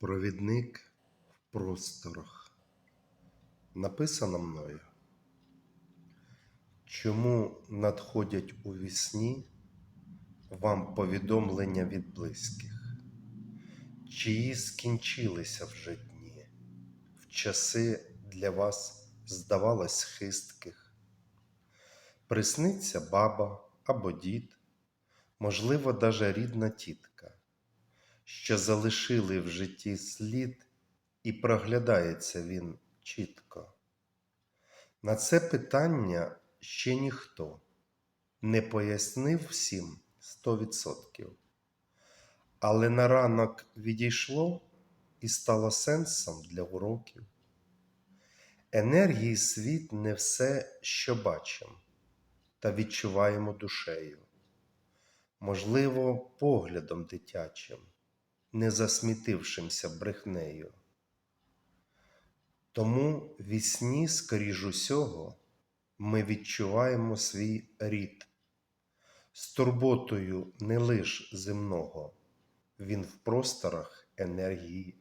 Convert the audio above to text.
Провідник в просторах. Написано мною. Чому надходять у вісні вам повідомлення від близьких? Чиї скінчилися вже дні, в часи для вас здавалось хистких? Присниться баба або дід, можливо, даже рідна тітка, що залишили в житті слід, і проглядається він чітко. На це питання ще ніхто не пояснив всім сто відсотків. Але на ранок відійшло і стало сенсом для уроків. Енергії світ не все, що бачимо та відчуваємо душею, можливо, поглядом дитячим, не засмітившимся брехнею. Тому вісні, скоріш усього, ми відчуваємо свій рід з турботою не лиш земного, він в просторах енергії